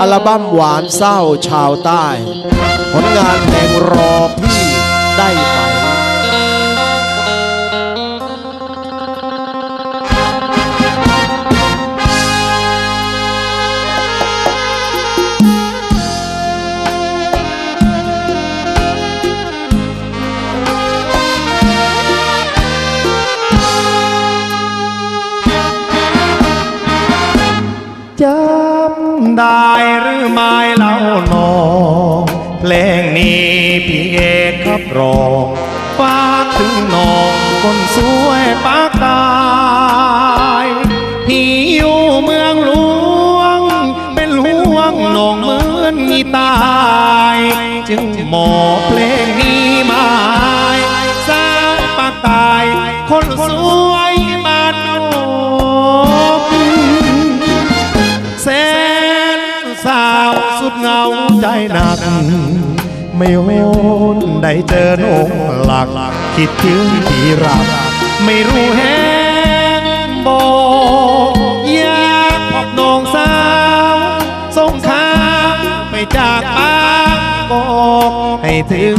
อัลบั้มหวานเศร้าชาวใต้ ผลงานเพลงรอพี่ได้ไหม ได้หรือไม่เล่าน้องเพลงนี้พี่เอกครับร้องฝากถึงน้องคนสวยปากตายพี่อยู่เมืองหลวง เป็นหลวงน้องเหมือนมีตาย จึงหมอเพล ใจหนัก ไม่โหนได้เจอน้องหลัก คิดถึงที่รัก ไม่รู้แหงบอกยากพบน้องสาวสงข่าวไปจากปากบอกให้ถึง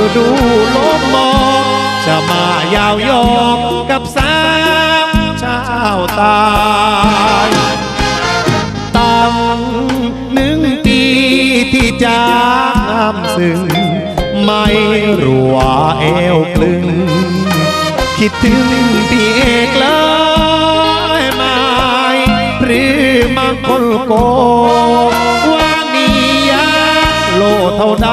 ฤดูลมมองจะมายาวยองกับสาวชาวตาย ซึ้งไม่รู้ว่าเอวกลึง คิดถึงพี่เอกเลยไหม่หรือมังคนโกว่ามียาโลเท่าใด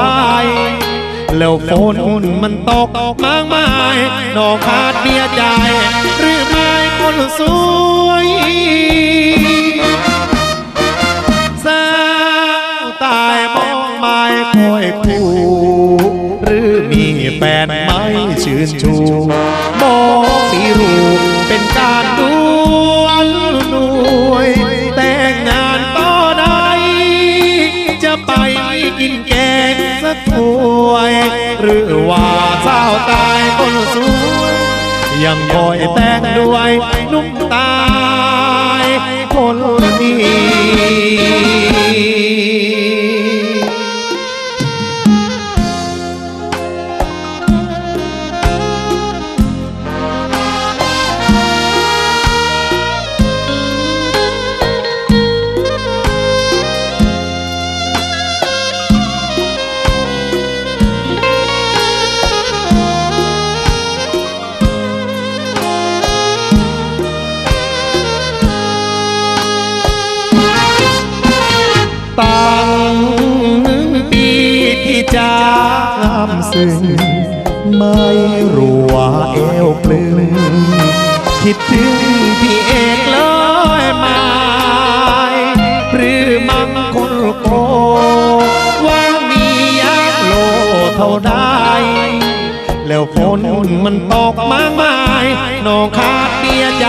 แล้วฝนมันตกมากมายนอกขาดเบียใจ หรือไม่คนสวยส นชูมองสีรูปเป็นการดวนนวย แต่งงานต่อใดจะไปกินแกงสักถ้วย หรือว่าเจ้าตายคนสวย ยังคอยแต่งด้วยนุ่มตา ตั้งปีที่จามซึ้งไม่รู้ว่าเอวปลึงคิดถึงพี่เอกเลยไมาหรือมังคนโกว่ามียักษ์โลเท่าใดแล้วฝนมันตกมากมายน้องขาดเบียใจ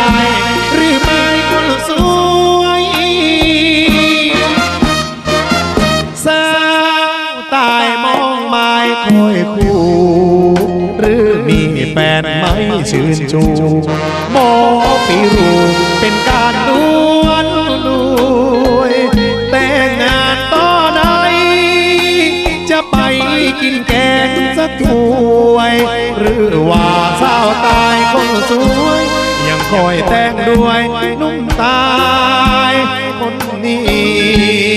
คู่ หรือมีแฟนไม่ชื่นชูมอปีรูเป็นการดวนดวยแต่งงานต่อใดจะไปกินแกงสักถ้วย หรือว่าสาวตายคนสวย ยังคอยแต่งด้วยนุ่มตายคนนี้